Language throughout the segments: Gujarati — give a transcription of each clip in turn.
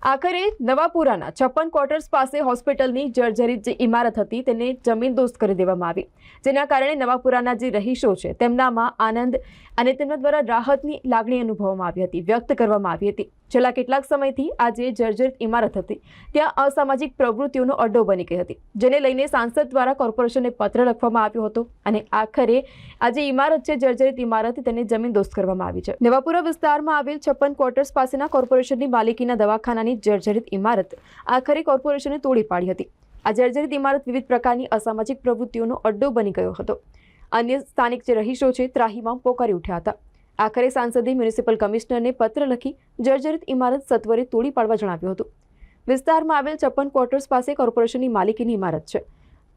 આખરે નવાપુરાના છપ્પન ક્વાર્ટર્સ પાસે હોસ્પિટલની જર્જરિત જે ઇમારત હતી તેને જમીનદોસ્ત કરી દેવામાં આવી. જેના કારણે નવાપુરાના જે રહીશો છે તેમનામાં આનંદ અને તેમના દ્વારા રાહતની લાગણી અનુભવવામાં આવી હતી, વ્યક્ત કરવામાં આવી હતી. છેલ્લા કેટલાક સમયથી આ જે જર્જરિત ઇમારત હતી. ત્યાં અસામાજિક પ્રવૃત્તિઓનો અડ્ડો બની ગઈ હતી, જેને લઈને સાંસદ દ્વારા કોર્પોરેશનને પત્ર લખવામાં આવ્યો હતો અને આખરે આ જે ઇમારત છે, જર્જરિત ઇમારત, તેને જમીનદોસ્ત કરવામાં આવી છે. નવાપુરા વિસ્તારમાં આવેલ છપ્પન ક્વાર્ટર્સ પાસેના કોર્પોરેશનની માલિકીના દવાખાનાની જર્જરિત ઇમારત આખરે કોર્પોરેશને તોડી પાડી હતી. આ જર્જરિત ઇમારત વિવિધ પ્રકારની અસામાજિક પ્રવૃત્તિઓનો અડ્ડો બની ગયો હતો. અન્ય સ્થાનિક જે રહીશો છે ત્રાહીમાં પોકારી ઉઠ્યા હતા. આખરે સાંસદે મ્યુનિસિપલ કમિશનરને પત્ર લખી જર્જરિત ઇમારત સત્વરે તોડી પાડવા જણાવ્યું હતું. વિસ્તારમાં આવેલ છપ્પન ક્વાર્ટર્સ પાસે કોર્પોરેશનની માલિકીની ઇમારત છે.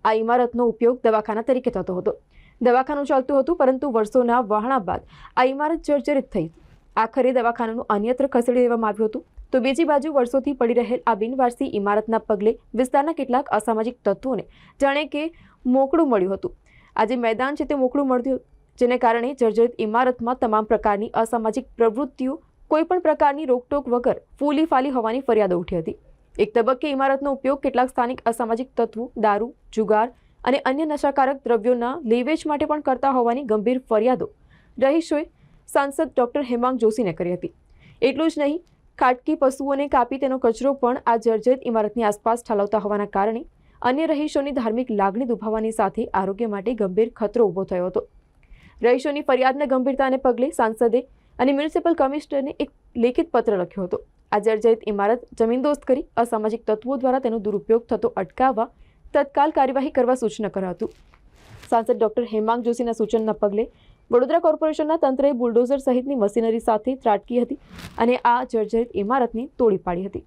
આ ઇમારતનો ઉપયોગ દવાખાના તરીકે થતો હતો. દવાખાનું ચાલતું હતું, પરંતુ વર્ષોના વહાણા બાદ આ ઇમારત જર્જરિત થઈ. આખરે દવાખાનાનું અન્યત્ર ખસેડી દેવામાં આવ્યું હતું. તો બીજી બાજુ વર્ષોથી પડી રહેલ આ બિનવારસી ઇમારતના પગલે વિસ્તારના કેટલાક અસામાજિક તત્વોને જાણે કે મોકળું મળ્યું હતું. આજે મેદાન છે તે મોકળું મળ્યું જેને કારણે જર્જરિત ઇમારતમાં તમામ પ્રકારની અસામાજિક પ્રવૃત્તિઓ, કોઈપણ પ્રકારની રોકટોક વગર ફૂલી ફાલી હોવાની ફરિયાદો ઉઠી હતી. એક તબક્કે ઇમારતનો ઉપયોગ કેટલાક સ્થાનિક અસામાજિક તત્વો, દારૂ, જુગાર અને અન્ય નશાકારક દ્રવ્યોના લેવેચ માટે પણ કરતા હોવાની ગંભીર ફરિયાદો રહીશોએ સાંસદ ડોક્ટર હેમાંગ જોશીને કરી હતી. એટલું જ નહીં, ખાટકી પશુઓને કાપી તેનો કચરો પણ આ જર્જરિત ઇમારતની આસપાસ ઠાલવતા હોવાના કારણે અન્ય રહીશોની ધાર્મિક લાગણી દુભાવવાની સાથે આરોગ્ય માટે ગંભીર ખતરો ઊભો થયો હતો. રહીશોની ફરિયાદના ગંભીરતાને પગલે સાંસદે અને મ્યુનિસિપલ કમિશનરને એક લેખિત પત્ર લખ્યો હતો. આ જર્જરિત ઇમારત જમીનદોસ્ત કરી અસામાજિક તત્વો દ્વારા તેનો દુરુપયોગ થતો અટકાવવા તત્કાલ કાર્યવાહી કરવા સૂચના કર્યા હતું સાંસદ ડોક્ટર હેમાંગ જોશીના સૂચનના પગલે વડોદરા કોર્પોરેશનના તંત્રએ બુલડોઝર સહિતની મશીનરી સાથે ત્રાટકી હતી અને આ જર્જરિત ઇમારતને તોડી પાડી હતી.